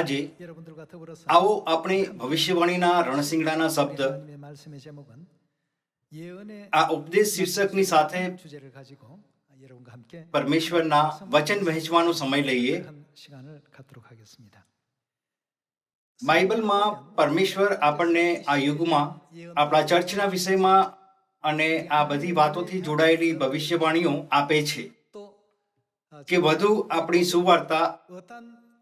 આજે આવો આપણે ભવિષ્યવાણીના રણસિંગડાના શબ્દ આ ઉપદેશ શીર્ષકની સાથે પરમેશ્વરના વચન વહેંચવાનો સમય લઈએ. બાઇબલમાં પરમેશ્વર આપણને આ યુગમાં આપણા ચર્ચના વિષયમાં અને આ બધી વાતોથી જોડાયેલી ભવિષ્યવાણીઓ આપે છે કે વધુ આપણી સુવાર્તા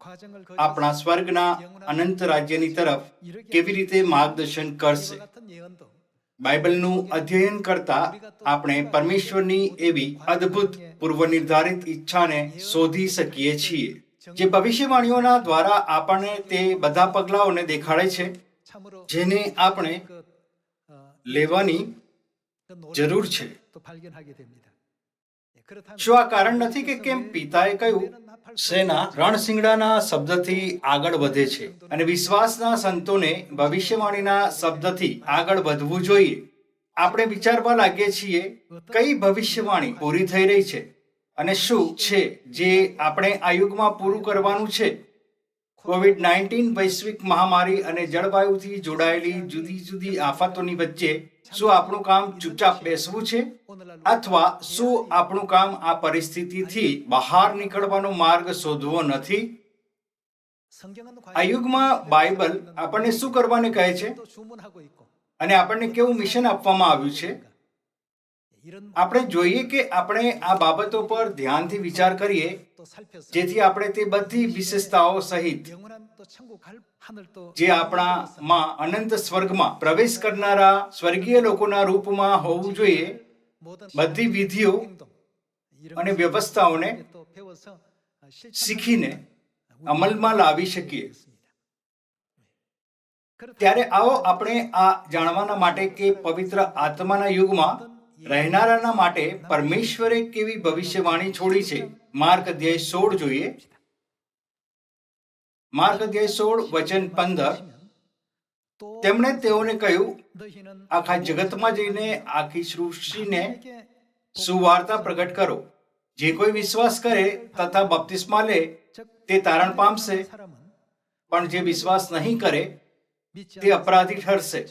આપણા સ્વર્ગના અનંત રાજ્યની તરફ કેવી રીતે માર્ગદર્શન કરશે? બાઇબલનું અધ્યયન કરતા આપણે પરમેશ્વરની એવી અદ્ભુત પૂર્વનિર્ધારિત ઈચ્છાને શોધી શકીએ છીએ. જે ભવિષ્યવાણીઓના દ્વારા આપણને તે બધા પગલાઓને દેખાડે છે જેને આપણે લેવાની જરૂર છે. શું આ કારણ નથી કે કેમ પિતાએ કહ્યું સેના રણસિંગડાના શબ્દથી આગળ વધે છે અને વિશ્વાસના સંતોને ભવિષ્યવાણીના શબ્દથી આગળ વધવું જોઈએ. આપણે વિચારવા લાગીએ છીએ કઈ ભવિષ્યવાણી પૂરી થઈ રહી છે અને શું છે જે આપણે આ યુગમાં પૂરું કરવાનું છે? કોવિડ નાઇન્ટીન વૈશ્વિક મહામારી અને જળવાયુથી જોડાયેલી જુદી જુદી આફતોની વચ્ચે શું આપણું કામ ચૂપચાપ બેસવું છે? અથવા શું આપણું કામ આ પરિસ્થિતિથી બહાર નીકળવાનો માર્ગ શોધવો નથી? આ યુગમાં બાઇબલ આપણને શું કરવાને કહે છે? અને આપણને કેવું મિશન આપવામાં આવ્યું છે? આપણે જોઈએ કે આપણે આ બાબતો પર ધ્યાનથી વિચાર કરીએ જેથી આપણે તે બધી વિશેષતાઓ સહિત જે આપણામાં અનંત સ્વર્ગમાં પ્રવેશ કરનારા સ્વર્ગીય લોકોના રૂપમાં હોવું જોઈએ બધી વિધિઓ અને વ્યવસ્થાઓને શીખીને અમલમાં લાવી શકીએ. ત્યારે આવો આપણે આ જાણવાના માટે કે પવિત્ર આત્માના યુગમાં રહેનારાના માટે પરમેશ્વરે કેવી ભવિષ્યવાણી છોડી છે? માર્ક અધ્યાય સોળ જોઈએ. માર્ક અધ્યાય સોળ, વચન પંદર. તેમણે તેઓને કહ્યું, આખા જગતમાં જઈને આખી સૃષ્ટિને સુવાર્તા પ્રગટ કરો. જે કોઈ વિશ્વાસ કરે તથા બપ્તિસ્મા લે, તે તારણ પામશે. પણ જે વિશ્વાસ નહીં કરે, તે અપરાધી ઠરશે.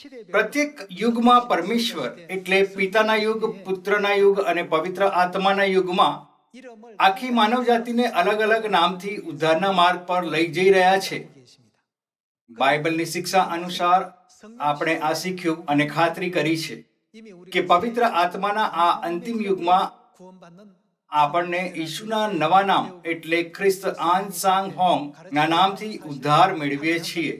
પ્રત્યેક યુગમાં પરમેશ્વર એટલે પિતાના યુગ પુત્રના યુગ અને પવિત્ર આત્માના યુગમાં આખી માનવ જાતિને અલગ અલગ નામથી ઉદ્ધારના માર્ગ પર લઈ જઈ રહ્યા છે. બાઇબલની શિક્ષા અનુસાર આપણે આ શીખ્યું અને ખાતરી કરી છે કે પવિત્ર આત્માના આ અંતિમ યુગમાં આપણને ઈશુના નવા નામ એટલે ખ્રિસ્ત આન સાંગ હોંગ ના નામથી ઉદ્ધાર મેળવીએ છીએ.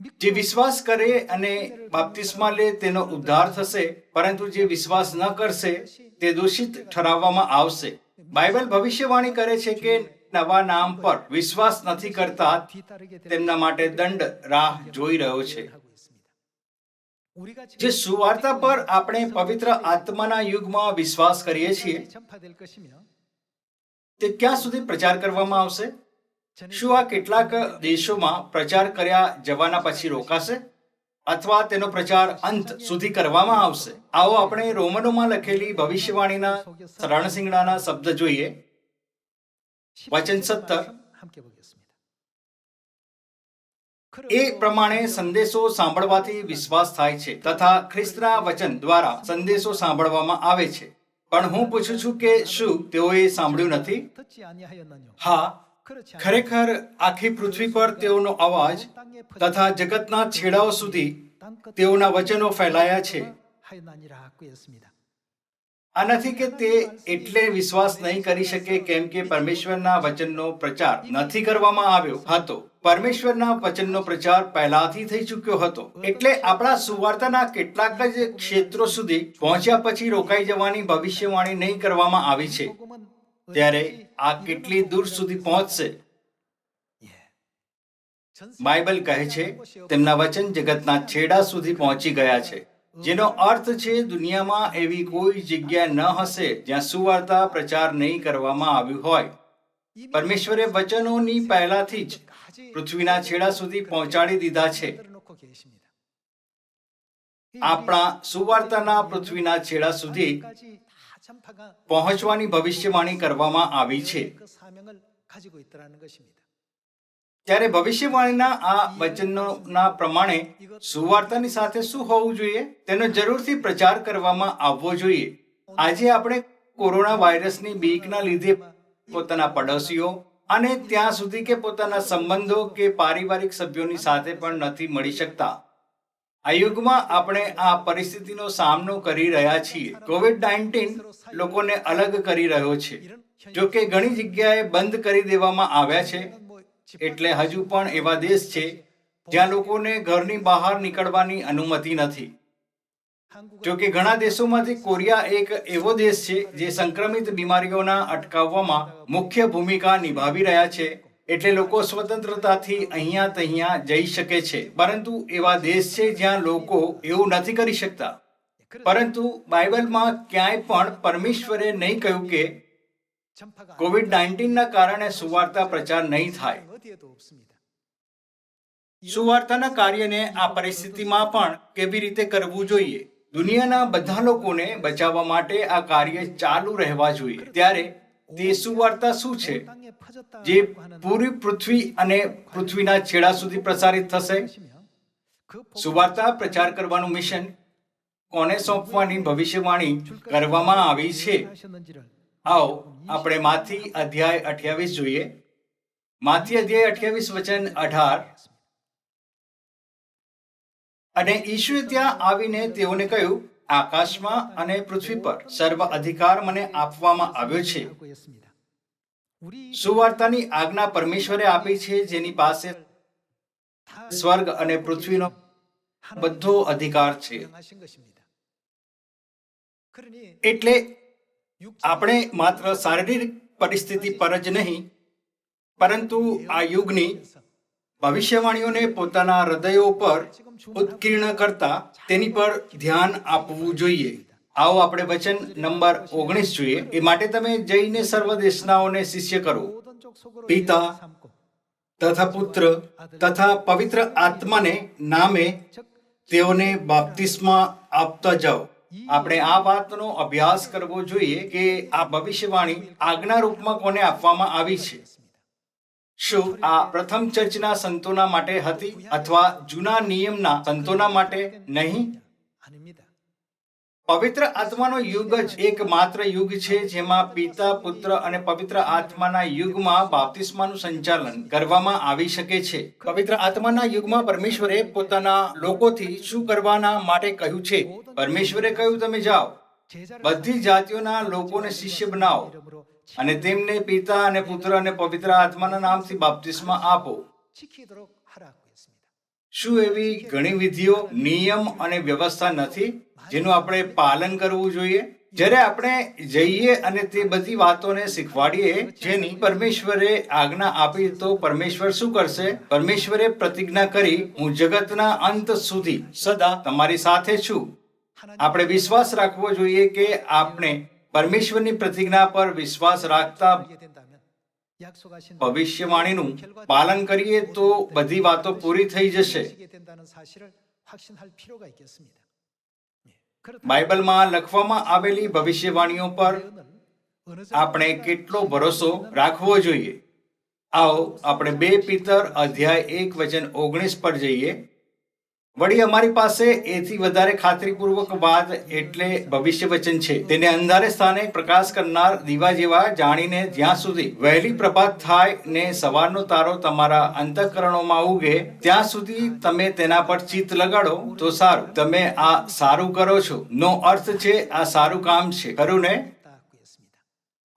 જે વિશ્વાસ કરે અને બાપ્તિસ્મા લે તેનો ઉદ્ધાર થશે, પરંતુ જે વિશ્વાસ ન કરશે, તે દોષિત ઠરાવવામાં આવશે. બાઇબલ ભવિષ્યવાણી કરે છે કે નવા નામ પર વિશ્વાસ નથી કરતા, તેમના માટે દંડ રાહ જોઈ રહ્યો છે. જે સુવાર્તા પર આપણે પવિત્ર આત્માના યુગમાં વિશ્વાસ કરીએ છીએ, તે ક્યાં સુધી પ્રચાર કરવામાં આવશે? શું આ કેટલાક દેશોમાં પ્રચાર કર્યા જવાના પછી રોકાશે? અથવા તેનો પ્રચાર અંત સુધી કરવામાં આવશે? આવો આપણે રોમનોમાં લખેલી ભવિષ્યવાણીના શરણસિંગડાના શબ્દ જોઈએ. વચન સત્તર. એ પ્રમાણે સંદેશો સાંભળવાથી વિશ્વાસ થાય છે તથા ખ્રિસ્તના વચન દ્વારા સંદેશો સાંભળવામાં આવે છે. પણ હું પૂછું છું કે શું તેઓએ સાંભળ્યું નથી? હા ખરેખર આખી પૃથ્વી પર તેઓનો અવાજ તથા જગતના છેડાઓ સુધી તેઓના વચનો ફેલાયા છે. આ નથી કે તે એટલે વિશ્વાસ નહીં કરી શકે કેમ કે પરમેશ્વરના વચનનો પ્રચાર નથી કરવામાં આવ્યો હતો. પરમેશ્વરના વચનનો પ્રચાર પહેલાથી થઈ ચૂક્યો હતો. એટલે આપણા સુવાર્તાના કેટલાક જ ક્ષેત્રો સુધી પહોંચ્યા પછી રોકાઈ જવાની ભવિષ્યવાણી નહીં કરવામાં આવી છે. ત્યારે આ કેટલી દૂર સુધી પહોંચશે? બાઇબલ કહે છે, તેમના વચન જગતના છેડા સુધી પહોંચી ગયા છે. જેનો અર્થ છે, દુનિયામાં એવી કોઈ જગ્યા ન હશે જ્યાં સુવાર્તા પ્રચાર નહીં કરવામાં આવ્યું હોય. પરમેશ્વરે વચનોની પહેલાથી જ પૃથ્વીના છેડા સુધી પહોંચાડી દીધા છે. આપણા સુવાર્તાના પૃથ્વીના છેડા સુધી પહોંચવાની ભવિષ્યવાણી કરવામાં આવી છે. ત્યારે ભવિષ્યવાણીના આ વચનોના પ્રમાણે સુવાર્તાની સાથે શું હોવું જોઈએ? તેનો જરૂરથી પ્રચાર કરવામાં આવવો જોઈએ. આજે આપણે કોરોના વાયરસની બીકના લીધે પોતાના પડોશીઓ અને ત્યાં સુધી કે પોતાના સંબંધો કે પારિવારિક સભ્યોની સાથે પણ નથી મળી શકતા. આ યુગમાં આપણે આ પરિસ્થિતિનો સામનો કરી રહ્યા છીએ. કોવિડ નાઇન્ટીન લોકોને અલગ કરી રહ્યો છે. જો કે ઘણી જગ્યાએ બંધ કરી દેવામાં આવ્યા છે. એટલે હજુ પણ એવા દેશ છે જ્યાં લોકોને ઘરની બહાર નીકળવાની અનુમતિ નથી. જો કે ઘણા દેશોમાંથી કોરિયા એક એવો દેશ છે જે સંક્રમિત બીમારીઓના અટકાવવામાં મુખ્ય ભૂમિકા નિભાવી રહ્યા છે. એટલે લોકો સ્વતંત્રતાથી અહીંયા ત્યાં જઈ શકે છે. પરંતુ એવા દેશ છે જ્યાં લોકો એવું નથી કરી શકતા. પરંતુ બાઇબલમાં ક્યાંય પણ પરમેશ્વરે નહીં કહ્યું કે કોવિડ નાઇન્ટીનના કારણે સુવાર્તા પ્રચાર નહીં થાય. સુવાર્તાના કાર્યને આ પરિસ્થિતિમાં પણ કેવી રીતે કરવું જોઈએ? દુનિયાના બધા લોકોને બચાવવા માટે આ કાર્ય ચાલુ રહેવા જોઈએ. ત્યારે તે સુવાર્તા શું છે? જે પૂરી પૃથ્વી અને પૃથ્વીના છેડા સુધી પ્રસારિત થશે? સુવાર્તા પ્રચાર કરવાનું મિશન કોને સોંપવાની ભવિષ્યવાણી કરવામાં આવી છે? આવો, આપણે માથી અધ્યાય અઠ્યાવીસ જોઈએ. માથી અધ્યાય અઠ્યાવીસ વચન અઢાર. અને ઈશુએ ત્યાં આવીને તેઓને કહ્યું આકાશમાં અને પૃથ્વી પર સર્વ અધિકાર મને આપવામાં આવ્યો છે. સુવાર્તાની આજ્ઞા પરમેશ્વરે આપી છે, જેની પાસે સ્વર્ગ અને પૃથ્વીનો બધો અધિકાર છે. એટલે આપણે માત્ર શારીરિક પરિસ્થિતિ પર જ નહીં, પરંતુ આ યુગની ભવિષ્યવાણીઓને પોતાના હૃદયો પર ઉત્કીર્ણ કરતા તેની પર ધ્યાન આપવું જોઈએ. આવો આપણે વચન નંબર ઓગણીસ જોઈએ. એ માટે તમે જઈને સર્વ દેશનાઓને શિષ્ય કરો. પિતા તથા પુત્ર તથા પવિત્ર આત્માને નામે તેઓને બાપ્તિસ્મા આપતા જાઓ. આપણે આ વાતનો અભ્યાસ કરવો જોઈએ કે આ ભવિષ્યવાણી આજ્ઞા રૂપમાં કોને આપવામાં આવી છે? શું આ પ્રથમ ચર્ચના સંતોના માટે હતી અથવા જૂના નિયમના સંતોના માટે નહીં? પવિત્ર આત્માનો યુગ જ એકમાત્ર યુગ છે જેમાં પિતા, પુત્ર અને પવિત્ર આત્માના યુગમાં બાપ્તિસ્માનું સંચાલન કરવામાં આવી શકે છે. પવિત્ર આત્માના યુગમાં પરમેશ્વરે પોતાના લોકોથી શું કરવાના માટે કહ્યું છે? પરમેશ્વરે કહ્યું, તમે જાઓ. બધી જાતિઓના લોકોને શિષ્ય બનાવો. અને તેમને પિતા અને પુત્ર અને પવિત્ર આત્માના નામથી બાપ્તિસ્મા આપો. શું એવી ઘણી વિધિઓ, નિયમ અને વ્યવસ્થા નથી જેનું આપણે પાલન કરવું જોઈએ? જ્યારે આપણે જઈએ અને તે બધી વાતોને શીખવાડીએ, જેની પરમેશ્વરે આજ્ઞા આપી, તો પરમેશ્વર શું કરશે? પરમેશ્વરે પ્રતિજ્ઞા કરી, હું જગતના અંત સુધી સદા તમારી સાથે છું. આપણે વિશ્વાસ રાખવો જોઈએ કે આપણે પરમેશ્વરની પ્રતિજ્ઞા પર વિશ્વાસ રાખતા ભવિષ્યવાણીનું પાલન કરીએ તો બધી વાતો પૂરી થઈ જશે. બાઇબલમાં લખવામાં આવેલી ભવિષ્યવાણીઓ પર આપણે કેટલો ભરોસો રાખવો જોઈએ? આવો, આપણે બે પિતર અધ્યાય એક વચન ઓગણીસ પર જઈએ. વળી અમારી પાસે એથી વધારે ખાતરીપૂર્વક વાત એટલે ભવિષ્ય વચન છે. તેને અંધારે સ્થાને પ્રકાશ કરનાર દીવા જેવા જાણીને જ્યાં સુધી વહેલી પ્રભાત થાય ને સવારનો તારો તમારા અંતઃકરણોમાં ઉગે, ત્યાં સુધી તમે તેના પર ચિત્ત લગાડો તો સારું. તમે આ સારું કરો છો. નો અર્થ છે આ સારું કામ છે. ખરું ને?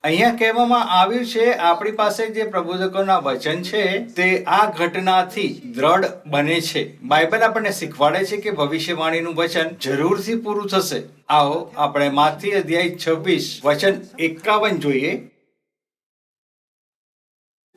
અહીંયા કહેવામાં આવ્યું છે, આપણી પાસે જે પ્રબોધકોના વચન છે, તે આ ઘટનાથી દ્રઢ બને છે. બાઇબલ આપણને શીખવાડે છે કે ભવિષ્યવાણીનું વચન જરૂરથી પૂરું થશે. આવો, આપણે માથી અધ્યાય છવ્વીસ, વચન એકાવન જોઈએ.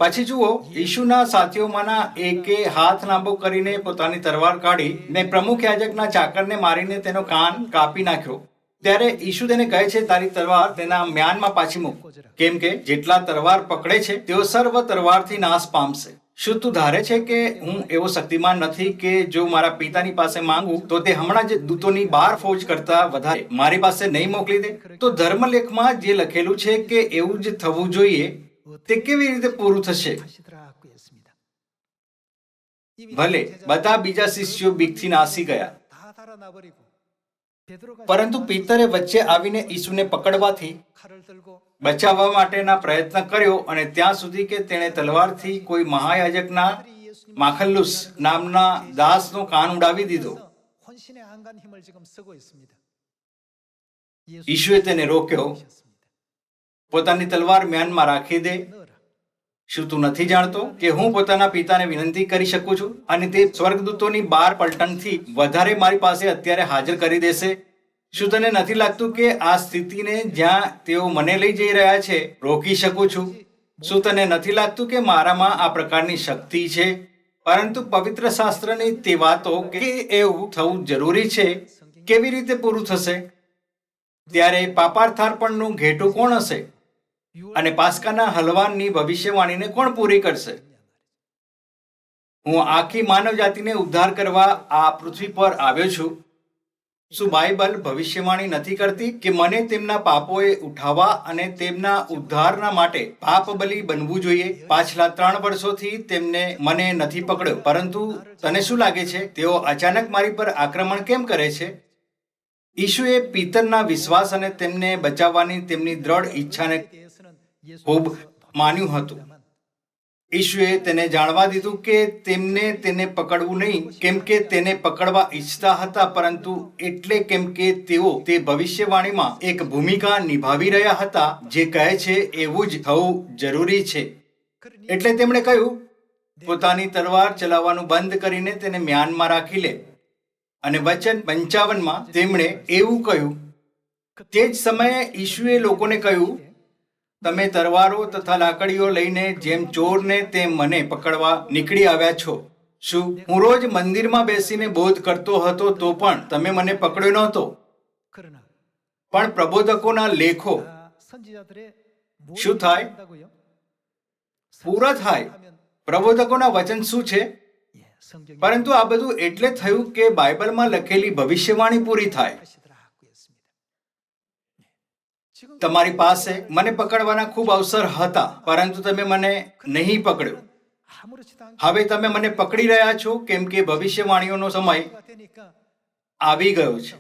પછી જુઓ ઈશુના સાથીઓમાંના એકે હાથ લાંબો કરીને પોતાની તરવાર કાઢી ને પ્રમુખ યાજકના ચાકરને મારીને તેનો કાન કાપી નાખ્યો. ત્યારે ઈશુ તેને કહે છે તારી તલવાર તેના મ્યાનમાં પાછી મૂક. કેમ કે જેટલા તલવાર પકડે છે તેઓ સર્વ તલવારથી નાશ પામશે. શું તું ધારે છે કે હું એવો શક્તિમાન નથી કે જો મારા પિતાની પાસે માંગુ તો તે હમણાં જ દૂતોની બાર ફોજ કરતા વધારે? મારી પાસે નહીં મોકલી દે? તો ધર્મલેખમાં જે લખેલું છે કે એવું જ થવું જોઈએ તે કેવી રીતે પૂરું થશે? ભલે બધા બીજા શિષ્યો બીકથી નાસી ગયા. પરંતુ પિતરે વચ્ચે આવીને ઈસુને પકડવાથી બચાવવા માટેના પ્રયત્ન કર્યો અને ત્યાં સુધી કે તેણે તલવારથી કોઈ મહાયાજકના માખલ્લુસ નામના દાસનો કાન ઉડાવી દીધો. ઈશુએ તેને રોક્યો. પોતાની તલવાર મ્યાનમાં રાખી દે. શું તું નથી જાણતો કે હું પોતાના પિતાને વિનંતી કરી શકું છું? અને તે સ્વર્ગદૂતોની બાર પલટણથી વધારે મારી પાસે અત્યારે હાજર કરી દેશે? શું તને નથી લાગતું કે આ સ્થિતિને જ્યાં તેઓ મને લઈ જઈ રહ્યા છે, રોકી શકું છું? શું તને નથી લાગતું કે મારામાં આ પ્રકારની શક્તિ છે? પરંતુ પવિત્ર શાસ્ત્રની તે વાતો કે એવું થવું જરૂરી છે, કેવી રીતે પૂરું થશે? ત્યારે પાપાર્થાર્પણનું ઘેટું કોણ હશે? અને પાસ્કાના હલવાનની ભવિષ્યવાણીને કોણ પૂરી કરશે? હું આખી માનવ જાતિને ઉદ્ધાર કરવા આ પૃથ્વી પર આવ્યો છું. શું બાઇબલ ભવિષ્યવાણી નથી કરતી કે મને તેમના પાપોએ ઉઠાવવા અને તેમના ઉદ્ધારના માટે પાપ બલી બનવું જોઈએ? પાછલા ત્રણ વર્ષોથી તેમને મને નથી પકડ્યો. પરંતુ તને શું લાગે છે? તેઓ અચાનક મારી પર આક્રમણ કેમ કરે છે? ઈશુએ પિતરના વિશ્વાસ અને તેમને બચાવવાની તેમની દ્રઢ ઈચ્છાને ખૂબ માન્યું હતું. ઈશુએ તેને જાણવા દીધું કે તેમને તેને પકડવું નહીં કેમ કે તેને પકડવા ઈચ્છતા હતા પરંતુ એટલે કેમ કે તેઓ તે ભવિષ્યવાણીમાં એક ભૂમિકા નિભાવી રહ્યા હતા જે કહે છે એવું જ થવું જરૂરી છે. એટલે તેમણે કહ્યું પોતાની તલવાર ચલાવવાનું બંધ કરીને તેને મ્યાનમાં રાખી લે. અને વચન પંચાવનમાં તેમણે એવું કહ્યું તે જ સમયે ઈશુએ લોકોને કહ્યું તમે તરવારો તથા લાકડીઓ લઈને જેમ ચોરને તેમ મને પકડવા નીકળી આવ્યા છો. શું હું રોજ મંદિરમાં બેસીને બોધ કરતો હતો તો પણ તમે મને પકડ્યો નહોતો? પણ પ્રબોધકોના લેખો. શું થાય? પૂરા થાય? પ્રબોધકોના વચન શું છે? પરંતુ આ બધું એટલે થયું કે બાઇબલમાં લખેલી ભવિષ્યવાણી પૂરી થાય. તમારી પાસે મને પકડવાના ખૂબ અવસર હતા, પરંતુ તમે મને નહીં પકડ્યો. હવે તમે મને પકડી રહ્યા છો કેમ કે ભવિષ્યવાણીઓનો સમય આવી ગયો છે.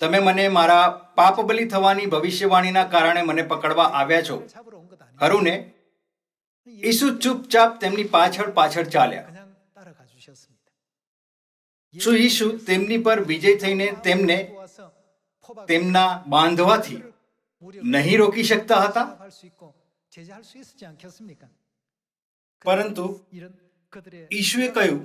તમે મને મારા પાપબલી થવાની ભવિષ્યવાણીના કારણે મને પકડવા આવ્યા છો. ખરું ને ઈસુ ચૂપચાપ તેમની પાછળ પાછળ ચાલ્યા. શું ઈસુ તેમની પર વિજય થઈને તેમને તેમના બાંધવાથી નહીં રોકી શકતા હતા પરંતુ ઈશુએ કહ્યું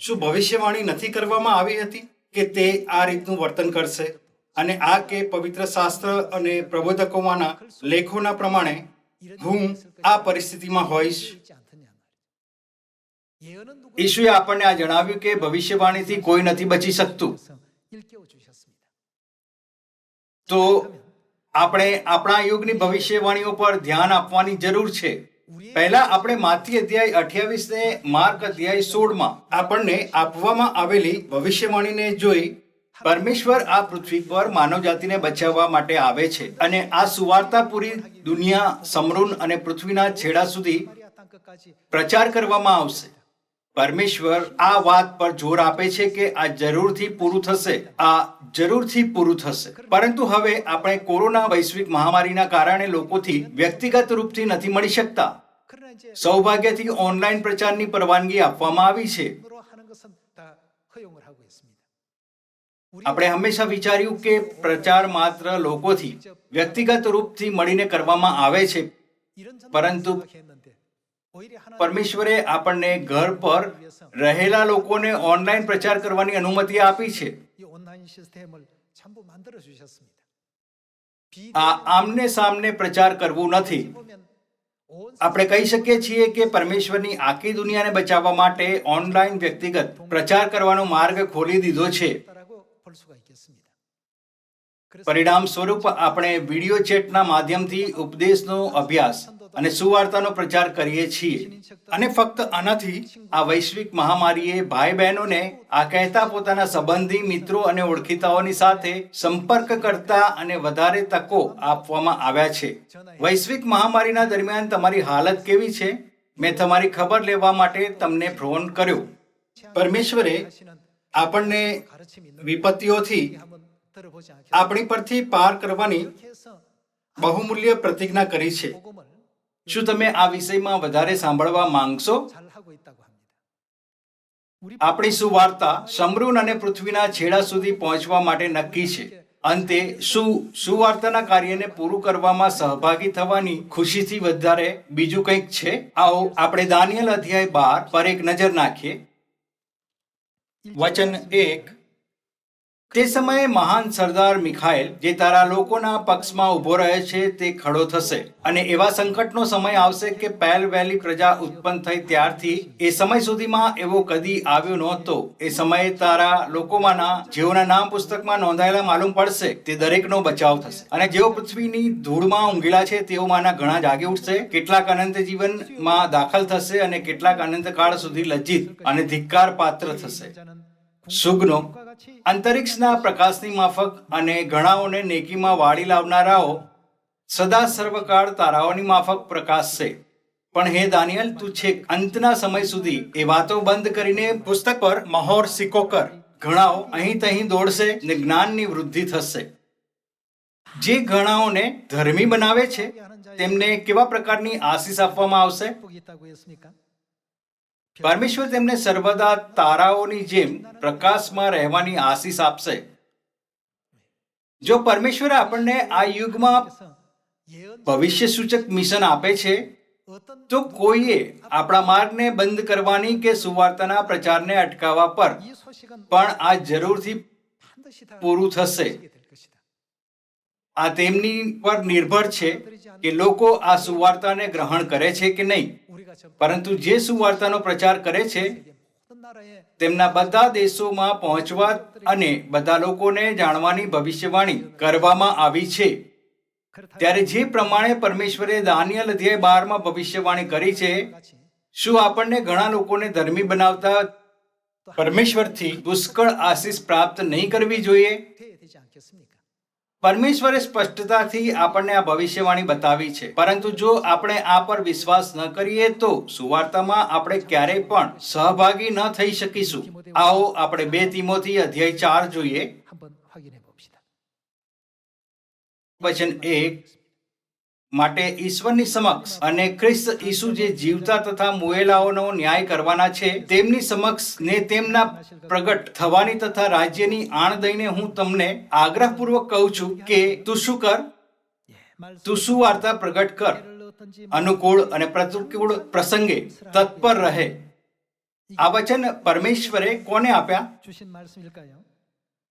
શું ભવિષ્યવાણી નથી કરવામાં આવી હતી કે તે આ રીતનું વર્તન કરશે? અને આ કે પવિત્ર શાસ્ત્ર અને પ્રબોધકોમાંના લેખોના પ્રમાણે હું આ પરિસ્થિતિમાં હોઈશ. ઈશુએ આપણને આ જણાવ્યું કે ભવિષ્યવાણીથી કોઈ નથી બચી શકતું. તો આપણે આપણા યુગની ભવિષ્યવાણીઓ પર ધ્યાન આપવાની જરૂર છે. પહેલા આપણે માથી અધ્યાય અઠ્યાવીસ ને માર્ક અધ્યાય સોળમાં આપણને આપવામાં આવેલી ભવિષ્યવાણીને જોઈ પરમેશ્વર આ પૃથ્વી પર માનવ જાતિને બચાવવા માટે આવે છે અને આ સુવાર્તા પૂરી દુનિયા સમૃન અને પૃથ્વીના છેડા સુધી પ્રચાર કરવામાં આવશે. પરમેશ્વર આ વાત પર જોર આપે છે કે આ જરૂરથી પૂરું થશે. આ જરૂરથી પૂરું થશે. પરંતુ હવે આપણે કોરોના વૈશ્વિક મહામારીના કારણે લોકોથી વ્યક્તિગત રૂપથી નથી મળી શકતા. સૌભાગ્યથી ઓનલાઈન પ્રચારની પરવાનગી આપવામાં આવી છે. આપણે હંમેશા વિચાર્યું કે પ્રચાર માત્ર લોકોથી વ્યક્તિગત રૂપથી મળીને કરવામાં આવે છે. પરંતુ પરમેશ્વરે આપણને ઘર પર રહેલા લોકોને ઓનલાઈન પ્રચાર કરવાની અનુમતિ આપી છે. આ આમને સામને પ્રચાર કરવું નથી. આપણે કહી શકીએ છીએ કે પરમેશ્વરની આખી દુનિયાને બચાવવા માટે ઓનલાઈન વ્યક્તિગત પ્રચાર કરવાનો માર્ગ ખોલી દીધો છે. પરિણામ સ્વરૂપ આપણે વીડિયો ચેટના માધ્યમથી ઉપદેશનો અભ્યાસ અને સુવાર્તાનો પ્રચાર કરીએ છીએ. અને ફક્ત આનાથી આ વૈશ્વિક મહામારીએ ભાઈ બહેનોને આ કહેતા પોતાના સંબંધી મિત્રો અને ઓળખીતાઓની સાથે સંપર્ક કરતા અને વધારે તકો આપવામાં આવ્યા છે. વૈશ્વિક મહામારીના દરમિયાન તમારી હાલત કેવી છે? મેં તમારી ખબર લેવા માટે તમને ફોન કર્યો. પરમેશ્વરે આપણને વિપત્તિઓથી આપણી પરથી પાર કરવાની બહુમૂલ્ય પ્રતિજ્ઞા કરી છે. શું તમે આ વિષયમાં વધારે સાંભળવા માંગશો? આપણી સુવાર્તા સમૃન અને પૃથ્વીના છેડા સુધી પહોંચવા માટે નક્કી છે. અંતે શું સુવાર્તાના કાર્યને પૂરું કરવામાં સહભાગી થવાની ખુશીથી વધારે બીજું કંઈક છે? આવો આપણે દાનિયલ અધ્યાય બાર પર એક નજર નાખીએ. વચન એક તે સમયે મહાન સરદાર મિખાએલ જે તારા લોકોના પક્ષમાં ઊભો રહે છે, તે ખડો થશે. અને એવા સંકટનો સમય આવશે કે પહેલ વહેલી પ્રજા ઉત્પન્ન થઈ ત્યારથી એ સમય સુધીમાં એવો કદી આવ્યો નહોતો. એ સમયે તારા લોકોમાંના, જેઓના નામ પુસ્તકમાં નોંધાયેલા માલુમ પડશે, તે દરેકનો બચાવ થશે. અને જેઓ પૃથ્વીની ધૂળમાં ઊંઘેલા છે તેઓમાંના ઘણા જાગી ઉઠશે. કેટલાક અનંત જીવનમાં દાખલ થશે અને કેટલાક અનંતકાળ સુધી લજ્જિત અને ધિક્કાર પાત્ર થશે. સુગનો અંતરિક્ષના પ્રકાશની માફક અને ઘણાઓને નેકીમાં વાળી લાવનારાઓ સદા સર્વકાળ તારાઓની માફક પ્રકાશશે પણ હે દાનિયલ, તું છેક અંતના સમય સુધી એ વાતો બંધ કરીને પુસ્તક પર મહોર સિક્કો કર. ઘણાઓ અહીં તહીં દોડશે ને જ્ઞાનની વૃદ્ધિ થશે. જે ઘણાઓને ધર્મી બનાવે છે, તેમને કેવા પ્રકારની આશીષ આપવામાં આવશે? પરમેશ્વર તેમને સર્વદા તારાઓની જેમ પ્રકાશમાં રહેવાની આશીષ આપશે. જો પરમેશ્વર આપણને આ યુગમાં ભવિષ્ય સૂચક મિશન આપે છે, તો કોઈએ આપણા માર્ગને બંધ કરવાની કે સુવાર્તાના પ્રચારને અટકાવવા પર પણ આ જરૂરથી પૂરું થશે. આ તેમની પર નિર્ભર છે કે લોકો આ સુવાર્તાને ગ્રહણ કરે છે કે નહીં. પરંતુ જે સુવાર્તાનો પ્રચાર કરે છે, તેમના બધા દેશોમાં પહોંચવા અને બધા લોકોને જાણવાની ભવિષ્યવાણી કરવામાં આવી છે. ત્યારે જે પ્રમાણે પરમેશ્વરે દાનિયલ અધ્યાય બારમાં ભવિષ્યવાણી કરી છે, શું આપણને ઘણા લોકોને ધર્મી બનાવતા પરમેશ્વરથી પુષ્કળ આશીષ પ્રાપ્ત નહીં કરવી જોઈએ? પરમેશ્વરે સ્પષ્ટતાથી આપણને આ ભવિષ્યવાણી બતાવી છે. પરંતુ જો આપણે આ પર વિશ્વાસ ન કરીએ તો સુવાર્તામાં આપણે ક્યારેય પણ સહભાગી ન થઈ શકીશું. આવો આપણે બે તિમોથી અધ્યાય ચાર જોઈએ. વચન એક માટે ઈશ્વરની સમક્ષ અને ખ્રિસ્ત ઈસુ જે જીવતા તથા મુએલાઓનો ન્યાય કરવાના છે, તેમની સમક્ષ ને તેમના પ્રગટ થવાની તથા રાજ્યની આણ દઈને હું તમને આગ્રહપૂર્વક કહું છું કે તું શું કર? તું શું વાર્તા પ્રગટ કર? અનુકૂળ અને પ્રતિકૂળ પ્રસંગે તત્પર રહે. આ વચન પરમેશ્વરે કોને આપ્યા?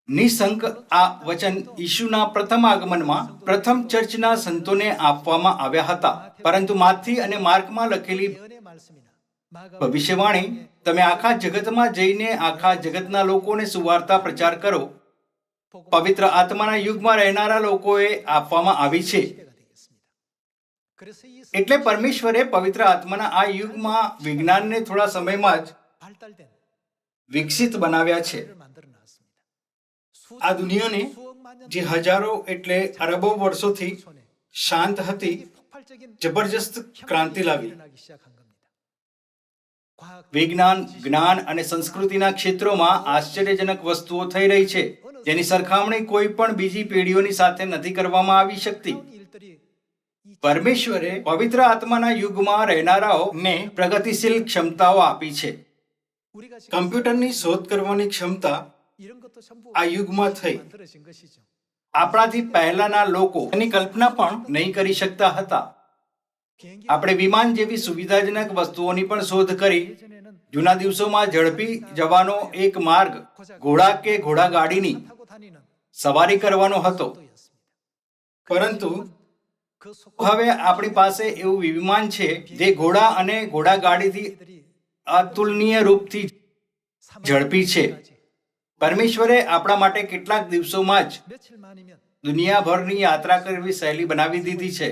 નિશંક આ વચન ઈશુના પ્રથમ આગમનમાં પ્રથમ ચર્ચના સંતોને આપવામાં આવ્યા હતા. પરંતુ માથી અને માર્કમાં લખેલી ભવિષ્યવાણી, તમે આખા જગતમાં જઈને આખા જગતના લોકોને સુવાર્તા પ્રચાર કરો. પવિત્ર આત્માના યુગમાં રહેનારા લોકોએ આપવામાં આવી છે. એટલે પરમેશ્વરે પવિત્ર આત્માના આ યુગમાં વિજ્ઞાનને થોડા સમયમાં જ વિકસિત બનાવ્યા છે. આ દુનિયાને જે હજારો એટલે અરબો વર્ષોથી શાંત હતી, જબરજસ્ત ક્રાંતિ લાવી. વિજ્ઞાન, જ્ઞાન અને સંસ્કૃતિના ક્ષેત્રોમાં આશ્ચર્યજનક વસ્તુઓ થઈ રહી છે, જેની સરખામણી કોઈ પણ બીજી પેઢીઓની સાથે નથી કરવામાં આવી શકતી. પરમેશ્વરે પવિત્ર આત્માના યુગમાં રહેનારાઓને પ્રગતિશીલ ક્ષમતાઓ આપી છે. કમ્પ્યુટરની શોધ કરવાની ક્ષમતા આ યુગમાં થઈ. આપણાથી પહેલાના લોકો એની કલ્પના પણ નહીં કરી શકતા હતા. આપણે વિમાન જેવી સુવિધાજનક વસ્તુઓની પણ શોધ કરી. જૂના દિવસોમાં ઝડપી જવાનો એક માર્ગ ઘોડા કે ઘોડાગાડીની સવારી કરવાનો હતો. પરંતુ હવે આપણી પાસે એવું વિમાન છે જે ઘોડા અને ઘોડાગાડીથી અતુલનીય રૂપથી ઝડપી છે. પરમેશ્વરે આપણા માટે કેટલાક દિવસોમાં જ દુનિયાભરની યાત્રા કરવી સહેલી બનાવી દીધી છે.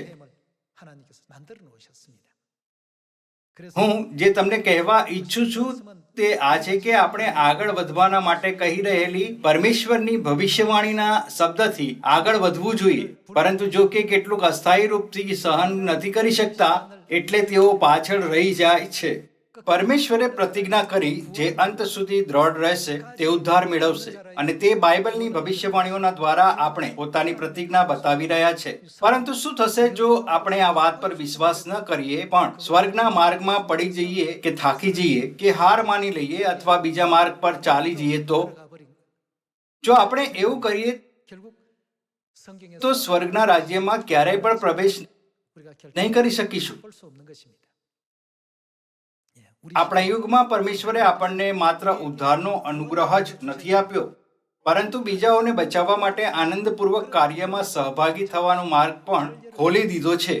હું જે તમને કહેવા ઈચ્છું છું તે આ છે કે આપણે આગળ વધવાના માટે કહી રહેલી પરમેશ્વરની ભવિષ્યવાણીના શબ્દથી આગળ વધવું જોઈએ. પરંતુ જો કે કેટલુંક અસ્થાયી રૂપથી સહન નથી કરી શકતા, એટલે તેઓ પાછળ રહી જાય છે. પરમેશ્વરે પ્રતિજ્ઞા કરી જે અંત સુધી દ્રઢ રહેશે, તે ઉદ્ધાર મેળવશે અને તે બાઇબલની ભવિષ્યવાણીઓના દ્વારા આપણે પોતાની પ્રતિજ્ઞા બતાવી રહ્યા છે. પરંતુ શું થશે જો આપણે આ વાત પર વિશ્વાસ ન કરીએ? પણ સ્વર્ગના માર્ગમાં પડી જઈએ કે થાકી જઈએ, કે હાર માની લઈએ અથવા બીજા માર્ગ પર ચાલી જઈએ તો? જો આપણે એવું કરીએ તો સ્વર્ગના રાજ્યમાં ક્યારેય પણ પ્રવેશ નહીં કરી શકીશું. આપણા યુગમાં પરમેશ્વરે આપણને માત્ર ઉદ્ધારનો અનુગ્રહ જ નથી આપ્યો, પરંતુ બીજાઓને બચાવવા માટે આનંદપૂર્વક કાર્યમાં સહભાગી થવાનો માર્ગ પણ ખોલી દીધો છે.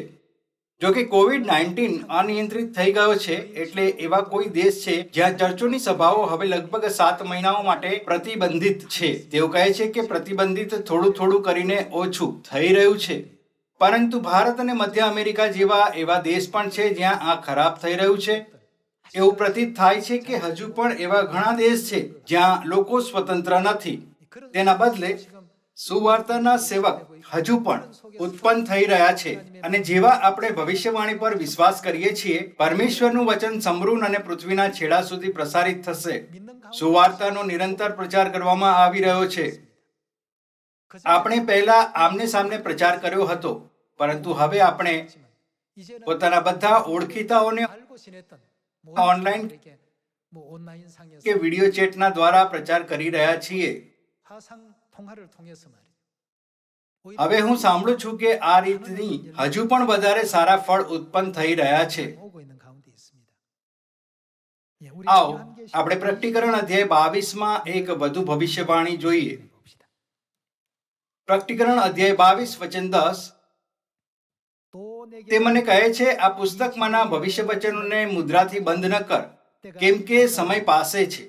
જો કે કોવિડ નાઇન્ટીન અનિયંત્રિત થઈ ગયો છે, એટલે એવા કોઈ દેશ છે જ્યાં ચર્ચોની સભાઓ હવે લગભગ સાત મહિનાઓ માટે પ્રતિબંધિત છે. તેઓ કહે છે કે પ્રતિબંધિત થોડું થોડું કરીને ઓછું થઈ રહ્યું છે. પરંતુ ભારત અને મધ્ય અમેરિકા જેવા એવા દેશ પણ છે જ્યાં આ ખરાબ થઈ રહ્યું છે. એવું પ્રતીત થાય છે કે હજુ પણ એવા ઘણા દેશ છે જ્યાં લોકો સ્વતંત્ર નથી. તેના બદલે સુવાર્તાના સેવક હજુ પણ ઉત્પન્ન થઈ રહ્યા છે અને જેવા આપણે ભવિષ્યવાણી પર વિશ્વાસ કરીએ છીએ, પરમેશ્વરનું વચન સમૃન અને પૃથ્વીના છેડા સુધી પ્રસારિત થશે. સુવાર્તાનો નિરંતર પ્રચાર કરવામાં આવી રહ્યો છે. આપણે પહેલા આમને સામને પ્રચાર કર્યો હતો, પરંતુ હવે આપણે પોતાના બધા ઓળખીતાઓને ઓનલાઈન કે વીડિયો ચેટના દ્વારા પ્રચાર કરી રહ્યા છીએ. હવે હું સાંભળું છું કે આ રીતની હજુ પણ વધારે સારા ફળ ઉત્પન્ન થઈ રહ્યા છે. આવો આપણે પ્રકટીકરણ અધ્યાય બાવીસમાં એક વધુ ભવિષ્યવાણી જોઈએ. પ્રકટીકરણ અધ્યાય બાવીસ વચન દસ તે મને કહે છે, આ પુસ્તકમાંના ભવિષ્ય વચનોને મુદ્રાથી બંધ ન કર, કેમ કે સમય પાસે છે.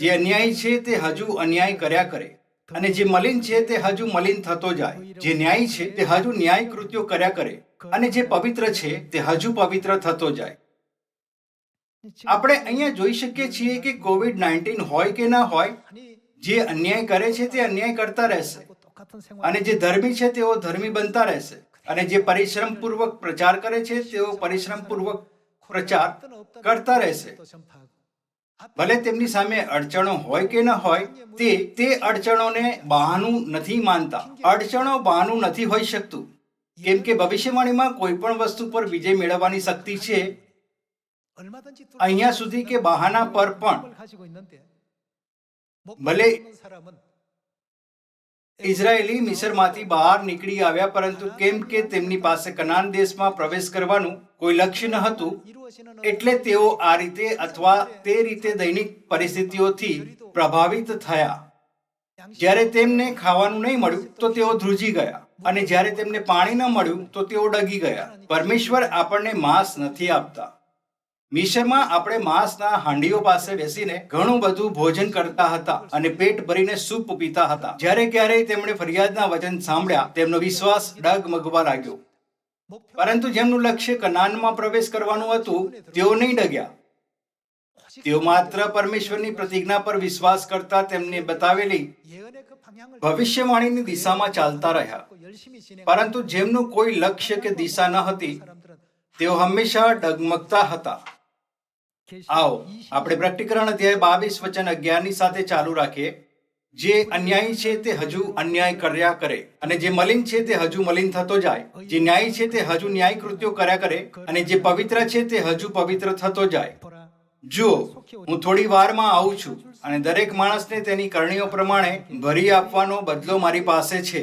જે અન્યાય છે તે હજુ અન્યાય કર્યા કરે અને જે મલિન છે તે હજુ મલિન થતો જાય. જે ન્યાય છે તે હજુ ન્યાય કૃત્યો કર્યા કરે અને જે પવિત્ર છે તે હજુ પવિત્ર થતો જાય. આપણે અહીંયા જોઈ શકીએ છીએ કે કોવિડ નાઇન્ટીન હોય કે ના હોય, જે અન્યાય કરે છે તે અન્યાય કરતા રહેશે. અને જે ધર્મી છે તેઓ ધર્મી બનતા રહેશે. અને જે પરિશ્રમપૂર્વક પ્રચાર કરે છે, તેઓ પરિશ્રમપૂર્વક પ્રચાર કરતા રહેશે. ભલે તેમની સામે અડચણો હોય કે ન હોય, તે તે અડચણોને બહાનું નથી માનતા. અડચણો બહાનું નથી હોઈ શકતું. કેમ કે ભવિષ્યવાણીમાં કોઈ પણ વસ્તુ પર વિજય મેળવવાની શક્તિ છે. અહીંયા સુધી કે બહાના પર પણ. ભલે ઇઝરાયેલી મિસરમાંથી બહાર નીકળી આવ્યા પરંતુ કેમ કે તેમની પાસે કનાન દેશમાં પ્રવેશ કરવાનું કોઈ લક્ષ્ય ન હતું એટલે તેઓ આ રીતે અથવા તે રીતે દૈનિક પરિસ્થિતિઓથી પ્રભાવિત થયા. જ્યારે તેમને ખાવાનું નહીં મળ્યું તો તેઓ ધ્રુજી ગયા. અને જ્યારે તેમને પાણી ન મળ્યું તો તેઓ ડગી ગયા. પરમેશ્વર આપણને માંસ નથી આપતા. મિશરમાં આપણે માંસના હાંડીઓ પાસે બેસીને ઘણું બધું ભોજન કરતા હતા અને પેટ ભરીને સૂપ પીતા હતા. જ્યારે ક્યારેય તેમણે ફરિયાદના વચન સાંભળ્યા, તેમનો વિશ્વાસ ડગમગવા લાગ્યો. પરંતુ જેમનું લક્ષ્ય કનાનમાં પ્રવેશ કરવાનું હતું, તેઓ નહીં ડગ્યા. તેઓ માત્ર પરમેશ્વરની પ્રતિજ્ઞા પર વિશ્વાસ કરતા તેમને બતાવેલી ભવિષ્યવાણીની દિશામાં ચાલતા રહ્યા. પરંતુ જેમનું કોઈ લક્ષ્ય કે દિશા ન હતી, તેઓ હંમેશા ડગમગતા હતા. આવો આપણે પ્રકટીકરણ અધ્યાય બાવીસ વચન અગિયારની સાથે ચાલુ રાખીએ. જે અન્યાયી છે તે હજુ અન્યાય કર્યા કરે અને જે મલિન છે તે હજુ મલિન થતો જાય. જે ન્યાયી છે તે હજુ ન્યાય કૃત્યો કર્યા કરે અને જે પવિત્ર છે તે હજુ પવિત્ર થતો જાય. જુઓ હું થોડી વારમાં આવું છું અને દરેક માણસને તેની કરણીઓ પ્રમાણે ભરી આપવાનો બદલો મારી પાસે છે.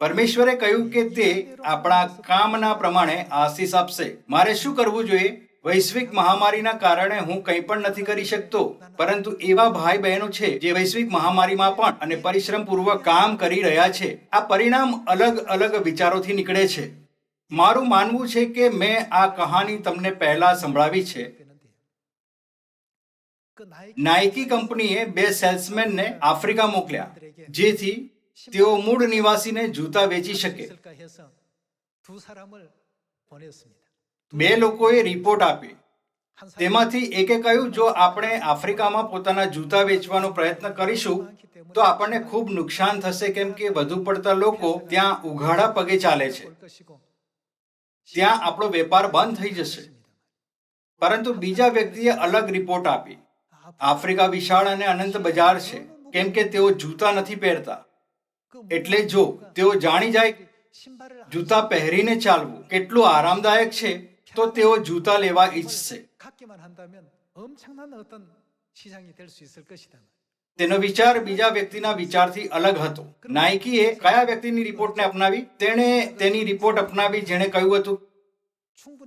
પરમેશ્વરે કહ્યું કે તે આપણા કામના પ્રમાણે આશીષ આપશે. મારે શું કરવું જોઈએ? વૈશ્વિક મહામારીના કારણે હું કંઈ પણ નથી કરી શકતો. પરંતુ એવા ભાઈ બહેનો છે જે વૈશ્વિક મહામારીમાં પણ અને પરિશ્રમ પૂર્વક કામ કરી રહ્યા છે. આ પરિણામ અલગ અલગ વિચારોથી નીકળે છે. મારું માનવું છે કે મેં આ કહાની તમને પહેલા સંભળાવી છે. નાઇકી કંપનીએ બે સેલ્સમેનને આફ્રિકા મોકલ્યા, જેથી તેઓ મૂળ નિવાસીને જૂતા વેચી શકે. બે લોકોએ રિપોર્ટ આપી. તેમાંથી એકે કહ્યું જો આપણે આફ્રિકામાં પોતાના જૂતા વેચવાનો પ્રયત્ન કરીશું તો આપણને ખૂબ નુકસાન થશે કેમ કે વધુ પડતા લોકો ત્યાં ઉઘાડા પગે ચાલે છે. ત્યાં આપણો વેપાર બંધ થઈ જશે. પરંતુ બીજા વ્યક્તિએ અલગ રિપોર્ટ આપી આફ્રિકા વિશાળ અને અનંત બજાર છે કેમ કે તેઓ જૂતા નથી પહેરતા. એટલે જો તેઓ જાણી જાય જૂતા પહેરીને ચાલવું કેટલું આરામદાયક છે, તો તેઓ જૂતા લેવા ઈચ્છશે. તેનો વિચાર બીજા વ્યક્તિના વિચારથી અલગ હતો. નાઇકીએ કયા વ્યક્તિની રિપોર્ટને અપનાવી? તેણે તેની રિપોર્ટ અપનાવી જેણે કહ્યું હતું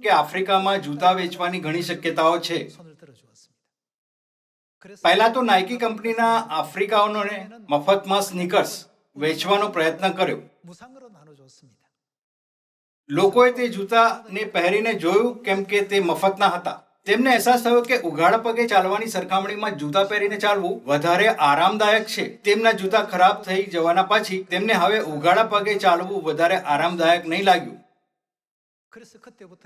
કે આફ્રિકામાં જૂતા વેચવાની ઘણી શક્યતાઓ છે. પહેલા તો નાઇકી કંપનીના આફ્રિકાઓને મફતમાં સ્નીકર્સ વેચવાનો પ્રયત્ન કર્યો. લોકોએ તે જૂતાને પહેરીને જોયું કેમ કે તે મફતના હતા. તેમને અહેસાસ થયો કે ઉઘાડા પગે ચાલવાની સરખામણીમાં જૂતા પહેરીને ચાલવું વધારે આરામદાયક છે. તેમના જૂતા ખરાબ થઈ જવાના પછી તેમને હવે ઉઘાડા પગે ચાલવું વધારે આરામદાયક નહીં લાગ્યું.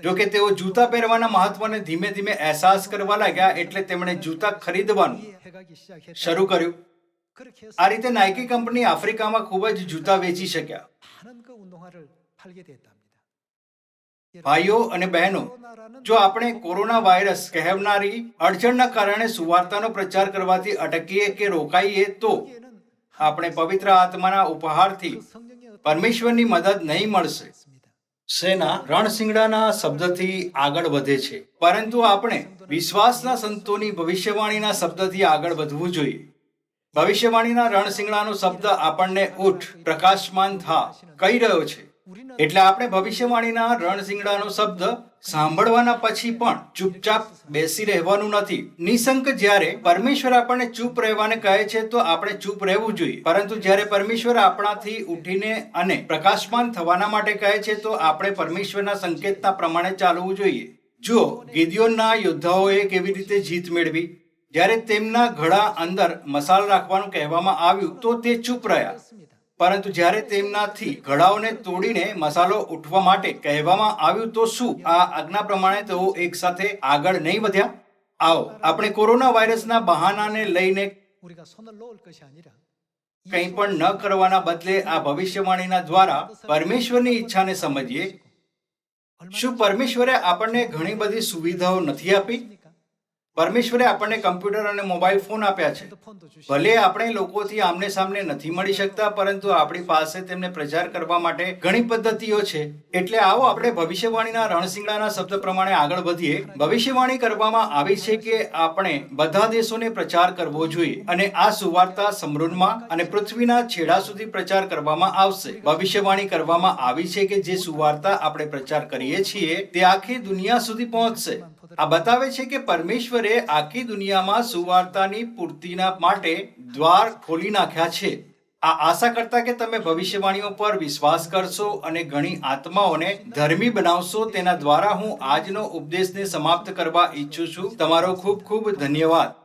જો કે તેઓ જૂતા પહેરવાના મહત્વને ધીમે ધીમે અહેસાસ કરવા લાગ્યા એટલે તેમણે જૂતા ખરીદવાનું શરૂ કર્યું. આ રીતે નાઇકી કંપની આફ્રિકામાં ખૂબ જ જૂતા વેચી શક્યા. ભાઈઓ અને બહેનો જો આપણે કોરોના વાયરસ કહેવનારી અડચણના કારણે સુવાર્તાનો પ્રચાર કરવાથી અટકીએ કે રોકાઈએ તો આપણે પવિત્ર આત્માના ઉપહારથી પરમેશ્વરની મદદ નહીં મળશે. સેના રણસિંગડાના શબ્દથી આગળ વધે છે. પરંતુ આપણે વિશ્વાસના સંતોની ભવિષ્યવાણીના શબ્દથી આગળ વધવું જોઈએ. ભવિષ્યવાણીના રણસિંગડાનો શબ્દ આપણને ઊઠ, પ્રકાશમાન થા કહી રહ્યો છે. એટલે આપણે ભવિષ્યવાણીના રણસિંગડાનો શબ્દ સાંભળવાના પછી પણ ચૂપચાપ બેસી રહેવાનું નથી. નિસંક જ્યારે પરમેશ્વર આપણને ચૂપ રહેવાને કહે છે તો આપણે ચૂપ રહેવું જોઈએ. પરંતુ જ્યારે પરમેશ્વર આપણાથી ઉઠીને અને પ્રકાશમાન થવાના માટે કહે છે તો આપણે પરમેશ્વરના સંકેતના પ્રમાણે ચાલવું જોઈએ. જુઓ, ગિદિયોનના યોદ્ધાઓએ કેવી રીતે જીત મેળવી? જ્યારે તેમના ઘડા અંદર મસાલ રાખવાનું કહેવામાં આવ્યું, તો તે ચૂપ રહ્યા. પરંતુ જ્યારે તેમનાથી ઘડાઓને તોડીને મસાલો ઉઠવા માટે કહેવામાં આવ્યું, તો શું? આ આજ્ઞા પ્રમાણે તેઓ એક સાથે આગળ નહીં વધ્યા? આવો, આપણે કોરોના વાયરસના બહાનાને લઈને કંઈ પણ ન કરવાના બદલે આ ભવિષ્યવાણીના દ્વારા પરમેશ્વરની ઈચ્છાને સમજીએ. શું પરમેશ્વરે આપણને ઘણી બધી સુવિધાઓ નથી આપી? પરમેશ્વરે આપણને કમ્પ્યુટર અને મોબાઈલ ફોન આપ્યા છે. ભલે આપણે લોકોથી આમને સામને નથી મળી શકતા, પરંતુ આપણી પાસે તેમને પ્રચાર કરવા માટે ઘણી પદ્ધતિઓ છે. એટલે આવો આપણે ભવિષ્યવાણીના રણસિંગડાના શબ્દ પ્રમાણે આગળ વધીએ. ભવિષ્યવાણી કરવામાં આવી છે કે આપણે બધા દેશોને પ્રચાર કરવો જોઈએ અને આ સુવાર્તા સમૃદ્ધમાં અને પૃથ્વીના છેડા સુધી પ્રચાર કરવામાં આવશે. ભવિષ્યવાણી કરવામાં આવી છે કે જે સુવાર્તા આપણે પ્રચાર કરીએ છીએ તે આખી દુનિયા સુધી પહોંચશે. આ બતાવે છે કે પરમેશ્વરે આખી દુનિયામાં સુવાર્તાની પૂર્તિના માટે દ્વાર ખોલી નાખ્યા છે. આ આશા કરતા કે તમે ભવિષ્યવાણીઓ પર વિશ્વાસ કરશો અને ઘણી આત્માઓને ધર્મી બનાવશો તેના દ્વારા હું આજનો ઉપદેશને સમાપ્ત કરવા ઈચ્છું છું. તમારો ખૂબ ખૂબ ધન્યવાદ.